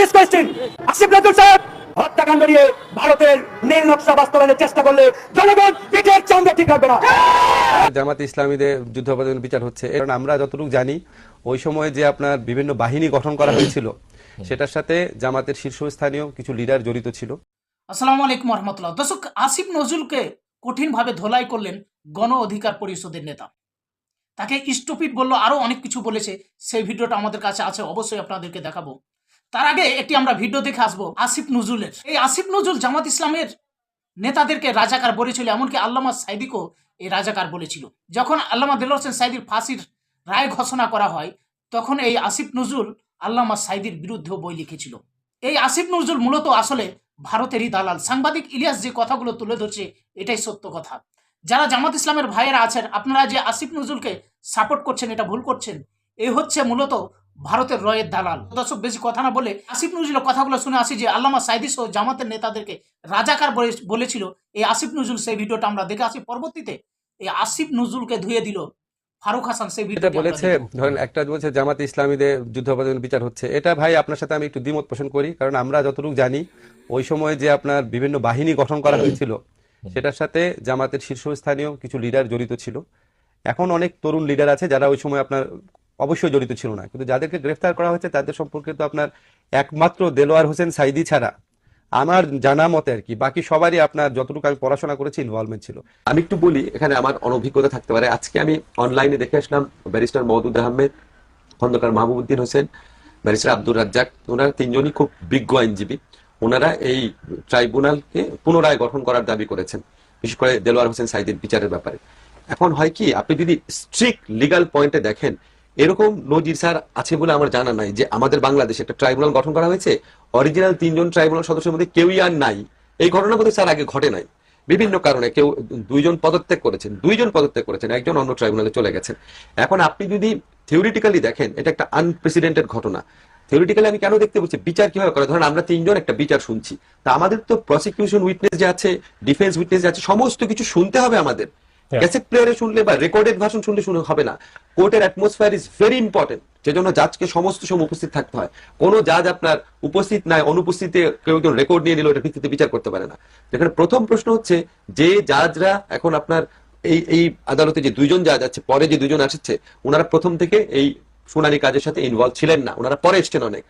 This question Asif Nazrul সাহেব হত্যাকাণ্ড নিয়ে ভারতের নীল নকশা বাস্তবায়নের চেষ্টা করলে জনগণ পিঠের চামড়া ঠিক রাখবে না। জামাত ইসলামীদের যুদ্ধাপরাধের বিচার হচ্ছে। কারণ আমরা যতটুকু জানি ওই সময় যে আপনার বিভিন্ন বাহিনী গঠন করা হয়েছিল সেটার সাথে জামাতের শীর্ষস্থানীয় কিছু লিডার জড়িত ছিল। আসসালামু আলাইকুম রহমতুল্লাহ দর্শক আসিফ নজরুলকে কঠিনভাবে ধোলাই করলেন গণ অধিকার পরিষদের নেতা। তাকে স্টুপিড বলল আরও অনেক কিছু বলেছে। সেই ভিডিওটা আমাদের কাছে আছে অবশ্যই আপনাদেরকে দেখাবো। তার আগে একটি আমরা ভিডিও দেখে আসব আসিফ নজরুলের। এই আসিফ নজরুল জামাত ইসলামের নেতাদেরকে রাজাকার বলেছিল, এমনকি আল্লামা সাইদিকেও এই রাজাকার বলেছিল। যখন আল্লামা দিল হোসেন সাইদির ফাঁসির রায় ঘোষণা করা হয়, তখন এই আসিফ নজরুল আল্লামা সাইদির বিরুদ্ধেও বই লিখেছিল। এই আসিফ নজরুল মূলত আসলে ভারতেরই দালাল। সাংবাদিক ইলিয়াস যে কথাগুলো তুলে ধরছে, এটাই সত্য কথা। যারা জামাত ইসলামের ভাইয়েরা আছেন, আপনারা যে আসিফ নজরুলকে সাপোর্ট করছেন, এটা ভুল করছেন এই হচ্ছে মূলত ভারতের রয়ের দালাল। দর্শক বেশি কথা না বলে আসিফ নজরুলের কথাগুলো শুনে আসি যে আল্লামা সাইদি সহ জামাতের নেতাদেরকে রাজাকার বলে- বলেছিল এই আসিফ নজরুল সেই ভিডিওটা আমরা দেখে আসি। পরবর্তীতে এই আসিফ নজরুলকে ধুয়ে দিল ফারুক হাসান সেই ভিডিওটা বলেছে ধরেন একটা বলছে জামাত ইসলামীদের যুদ্ধাপরাধের বিচার হচ্ছে। এটা ভাই আপনার সাথে আমি একটু দ্বিমত পোষণ করি কারণ আমরা যতটুকু জানি ওই সময় যে আপনার বিভিন্ন বাহিনী গঠন করা হয়েছিল সেটার সাথে জামাতের শীর্ষস্থানীয় কিছু লিডার জড়িত ছিল। এখন অনেক তরুণ লিডার আছে যারা ওই সময় আপনার অবশ্যই জড়িত ছিল না। কিন্তু যাদেরকে গ্রেফতার করা হয়েছে, তাদের সম্পর্কে তো আপনার একমাত্র দেলোয়ার হোসেন সাইদি ছাড়া। আমার জানা মতে আর কি, বাকি সবারই আপনার যতটুকু আমি পড়াশোনা করেছি ইনভলভমেন্ট ছিল। আমি একটু বলি, এখানে আমার অনভিজ্ঞতা থাকতে পারে। আজকে আমি অনলাইনে দেখে আসলাম ব্যারিস্টার মওদুদ আহমেদ, খন্দকার মাহবুবুদ্দিন হোসেন ব্যারিস্টার আব্দুর রাজ্জাক। ওনারা তিনজনই খুব বিজ্ঞ আইনজীবী। ওনারা এই ট্রাইব্যুনালকে পুনরায় গঠন করার দাবি করেছেন, বিশেষ করে দেলোয়ার হোসেন সাইদের বিচারের ব্যাপারে। এখন হয় কি, আপনি যদি স্ট্রিক্ট লিগাল পয়েন্টে দেখেন এরকম নজির স্যার আছে বলে আমার জানা নাই যে আমাদের বাংলাদেশে একটা ট্রাইব্যুনাল গঠন করা হয়েছে। অরিজিনাল তিনজন ট্রাইব্যুনাল সদস্যের মধ্যে কেউই আর নাই। এই ঘটনা বোধহয় স্যার আগে ঘটে নাই। বিভিন্ন কারণে কেউ দুইজন পদত্যাগ করেছেন, দুইজন পদত্যাগ করেছেন, একজন অন্য ট্রাইব্যুনালে চলে গেছেন। এখন আপনি যদি থিওরিটিক্যালি দেখেন, এটা একটা আনপ্রেসিডেন্টেড ঘটনা। থিওরিটিক্যালি আমি কেন দেখতে বলছি? বিচার কীভাবে করে? ধরেন আমরা তিনজন একটা বিচার শুনছি। তা আমাদের তো প্রসিকিউশন উইটনেস যে আছে ডিফেন্স উইটনেস যে আছে, সমস্ত কিছু শুনতে হবে আমাদের। ক্যাসেট প্লেয়ারে শুনলে বা রেকর্ডেড ভার্সন শুনলে শুনে হবে না। কোর্টের অ্যাটমসফিয়ার ইজ ভেরি ইম্পর্টেন্ট সেজন্য জাজকে সমস্ত সময় উপস্থিত থাকতে হয়। কোনো জাজ আপনার উপস্থিত নাই, অনুপস্থিতে কেউ একজন রেকর্ড নিয়ে নিল এটা ভিত্তিতে বিচার করতে পারে না। এখানে প্রথম প্রশ্ন হচ্ছে, যে জাজরা এখন আপনার এই এই আদালতে যে দুইজন জাজ আছে, পরে যে দুজন আসছে ওনারা প্রথম থেকে এই শুনানি কাজের সাথে ইনভলভ ছিলেন না। ওনারা পরে এসছেন অনেক।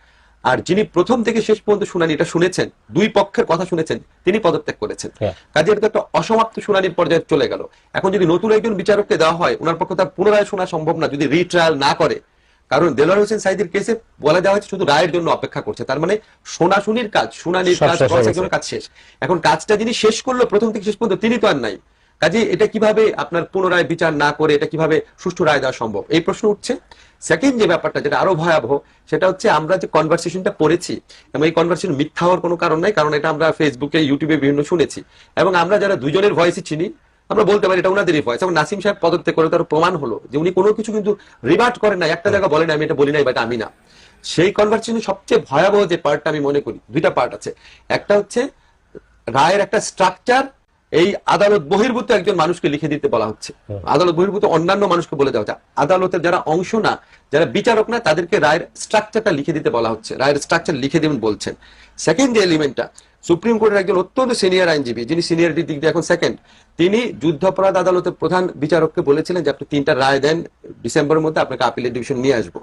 আর যিনি প্রথম থেকে শেষ পর্যন্ত শুনানি এটা শুনেছেন দুই পক্ষের কথা শুনেছেন তিনি পদত্যাগ করেছেন। কাজে এটা একটা অসমাপ্ত শুনানির পর্যায়ে চলে গেল। এখন যদি নতুন একজন বিচারককে দেওয়া হয় ওনার পক্ষে তার পুনরায় শোনা সম্ভব না যদি রিট্রায়াল না করে। কারণ দেলোয়ার হোসেন সাইদির কেসে বলা দেওয়া হয়েছে শুধু রায়ের জন্য অপেক্ষা করছে তার মানে শোনাশুনির কাজ শুনানির কাজ হয়ে কাজ শেষ। এখন কাজটা যিনি শেষ করল প্রথম থেকে শেষ পর্যন্ত তিনি তো আর নাই। কাজে এটা কীভাবে আপনার পুনরায় বিচার না করে এটা কীভাবে সুষ্ঠু রায় দেওয়া সম্ভব? এই প্রশ্ন উঠছে। সেকেন্ড যে ব্যাপারটা যেটা আরও ভয়াবহ, সেটা হচ্ছে আমরা যে কনভারসেশনটা পড়েছি এবং এই কনভারসেশন মিথ্যা হওয়ার কোনো কারণ নাই, কারণ এটা আমরা ফেসবুকে ইউটিউবে বিভিন্ন শুনেছি। এবং আমরা যারা দুজনের ভয়েসই চিনি, আমরা বলতে পারি এটা ওনাদেরই ভয়েস এবং নাসিম সাহেব পদত্যাগ করে তার প্রমাণ হলো যে উনি কোনো কিছু কিন্তু রিভার্ট করেন না একটা জায়গা বলেন আমি এটা বলি নাই বা আমি না। সেই কনভারসেশনের সবচেয়ে ভয়াবহ যে পার্টটা আমি মনে করি, দুইটা পার্ট আছে। একটা হচ্ছে রায়ের একটা স্ট্রাকচার এই আদালত বহির্ভূত একজন মানুষকে লিখে দিতে বলা হচ্ছে। আদালত বহির্ভূত অন্যান্য মানুষকে বলে দেওয়া হচ্ছে। আদালতের যারা অংশ না যারা বিচারক না তাদেরকে রায়ের স্ট্রাকচারটা লিখে দিতে বলা হচ্ছে। রায়ের স্ট্রাকচার লিখে দেবেন বলছেন। সেকেন্ড যে এলিমেন্টটা সুপ্রিম কোর্টের একজন অত্যন্ত সিনিয়র আইনজীবী যিনি সিনিয়রিটির দিক দিয়ে এখন সেকেন্ড তিনি যুদ্ধাপরাধ আদালতের প্রধান বিচারককে বলেছিলেন যে আপনি তিনটা রায় দেন ডিসেম্বরের মধ্যে আপনাকে আপিলের ডিভিশন নিয়ে আসব।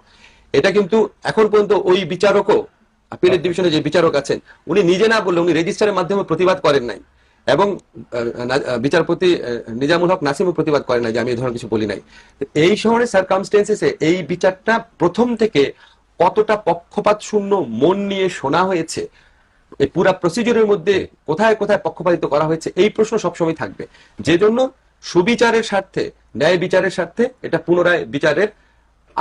এটা কিন্তু এখন পর্যন্ত ওই বিচারকও আপিলের ডিভিশনে যে বিচারক আছেন উনি নিজে না বললে উনি রেজিস্টারের মাধ্যমে প্রতিবাদ করেন নাই। এবং বিচারপতি নিজামুল হক নাসিমও প্রতিবাদ করে না যে আমি এই ধরনের কিছু বলি নাই। এই শহরের সার্কামস্টেন্সেসে এই বিচারটা প্রথম থেকে কতটা পক্ষপাত শূন্য মন নিয়ে শোনা হয়েছে এই পুরা প্রসিডিউরের মধ্যে কোথায় কোথায় পক্ষপাতিত করা হয়েছে, এই প্রশ্ন সবসময় থাকবে। যে জন্য সুবিচারের স্বার্থে, ন্যায় বিচারের স্বার্থে এটা পুনরায় বিচারের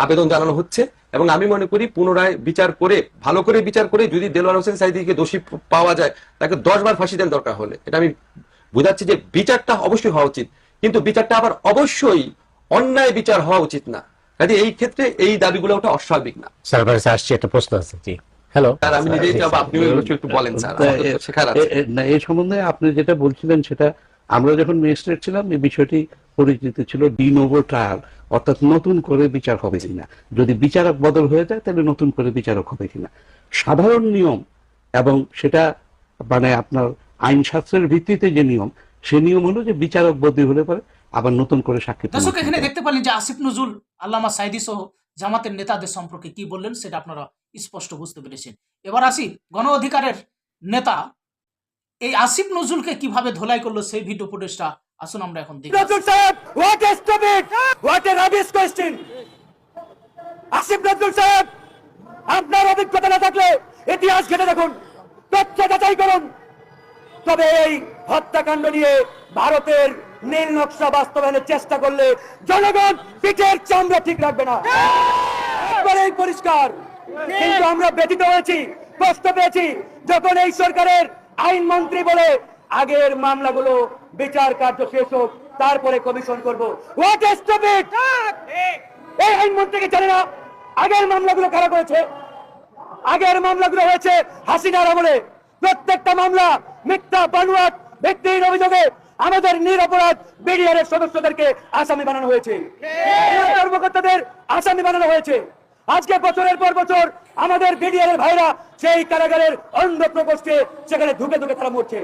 আবেদন জানানো হচ্ছে এবং আমি মনে করি পুনরায় বিচার করে ভালো করে বিচার করে যদি দেলোয়ার হোসেন সাইদিকে দোষী পাওয়া যায় তাকে দশ বার ফাঁসি দেন দরকার হলে। এটা আমি বুঝাচ্ছি যে বিচারটা অবশ্যই হওয়া উচিত। কিন্তু বিচারটা আবার অবশ্যই অন্যায় বিচার হওয়া উচিত না। কাজে এই ক্ষেত্রে এই দাবিগুলো ওটা অস্বাভাবিক না। স্যার আসছে একটা প্রশ্ন আছে। জি। হ্যালো স্যার আমি নিজেই যাব এগুলো একটু বলেন স্যার। না এই সম্বন্ধে আপনি যেটা বলছিলেন সেটা আমরা যখন ম্যাজিস্ট্রেট ছিলাম এই বিষয়টি পরিচিতি ছিল ডিনোভো ট্রায়াল অর্থাৎ নতুন করে বিচার হবে কিনা। যদি বিচারক বদল হয়ে যায় তাহলে নতুন করে বিচারক হবে কিনা। সাধারণ নিয়ম এবং সেটা মানে আপনার আইন শাস্ত্রের ভিত্তিতে যে নিয়ম সে নিয়ম হলো যে বিচারক বদলি হলে পরে আবার নতুন করে সাক্ষী দর্শক এখানে দেখতে পারলেন যে আসিফ নজরুল আল্লামা সাইদি সহ জামাতের নেতাদের সম্পর্কে কি বললেন সেটা আপনারা স্পষ্ট বুঝতে পেরেছেন। এবার আসি গণ অধিকারের নেতা এই আসিফ নজরুলকে কীভাবে ধোলাই করল সেই ভিডিও ফুটেজটা আসুন আমরা এখন দেখি। নজরুল সাহেব what a stupid what a rubbish question Asif Nazrul সাহেব, আপনার অভিজ্ঞতা না থাকলে ইতিহাস ঘেটে দেখুন, তথ্য যাচাই করুন। তবে এই হত্যাকাণ্ড নিয়ে ভারতের নীল নকশা বাস্তবায়নের চেষ্টা করলে জনগণ পিঠের চামড়া ঠিক রাখবে না। একবারেই পরিষ্কার। কিন্তু আমরা ব্যতীত হয়েছি, কষ্ট পেয়েছি, যখন এই সরকারের আইন মন্ত্রী বলে আগের মামলাগুলো বিচার কার্য শেষ হোক, তারপরে কমিশন করব। হোয়াট স্টুপিড এই আইন মন্ত্রীকে জানে না, আগের মামলাগুলো কারা করেছে? আগের মামলাগুলো হয়েছে হাসিনার আমলে। প্রত্যেকটা মামলা মিথ্যা, বানুয়াট, ভিত্তিহীন অভিযোগে আমাদের নিরপরাধ বিডিআর সদস্যদেরকে আসামি বানানো হয়েছে। কর্মকর্তাদের আসামি বানানো হয়েছে। আজকে বছরের পর বছর আমাদের বিডিআর ভাইরা সেই কারাগারের অন্ধ প্রকোষ্ঠে সেখানে ধুকে ধুকে তারা মরছে।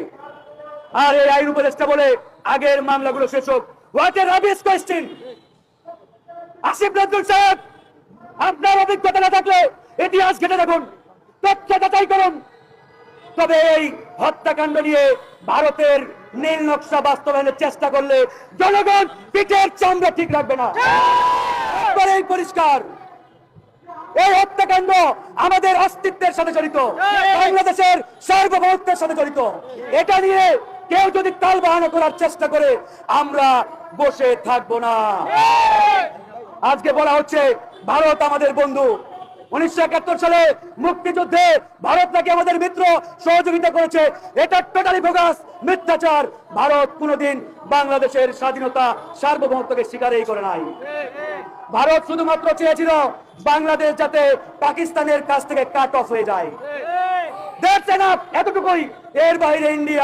আর এই আইন উপদেষ্টা বলে আগের মামলাগুলো শেষ হোক। আসিফ সাহেব, আপনার অভিজ্ঞতা না থাকলে ইতিহাস ঘেটে দেখুন, তথ্য যাচাই করুন। তবে এই হত্যাকাণ্ড নিয়ে ভারতের নীল নকশা বাস্তবায়নের চেষ্টা করলে জনগণ পিঠের চামড়া ঠিক রাখবে না। একবারেই পরিষ্কার, এই হত্যাকাণ্ড আমাদের অস্তিত্বের সাথে জড়িত, বাংলাদেশের সার্বভৌমত্বের সাথে জড়িত। এটা নিয়ে কেউ যদি তাল বাহানা করার চেষ্টা করে, আমরা বসে থাকব না। আজকে বলা হচ্ছে, ভারত আমাদের বন্ধু। উনিশশো একাত্তর সালে মুক্তিযুদ্ধে ভারত নাকি আমাদের মিত্র সহযোগিতা করেছে। এটা টোটালি মিথ্যাচার। ভারত কোনোদিন বাংলাদেশের স্বাধীনতা সার্বভৌমত্বকে স্বীকারই করে নাই। ভারত শুধুমাত্র চেয়েছিল বাংলাদেশ যাতে পাকিস্তানের কাছ থেকে কাট অফ হয়ে যায়। এতটুকুই। এর বাইরে ইন্ডিয়া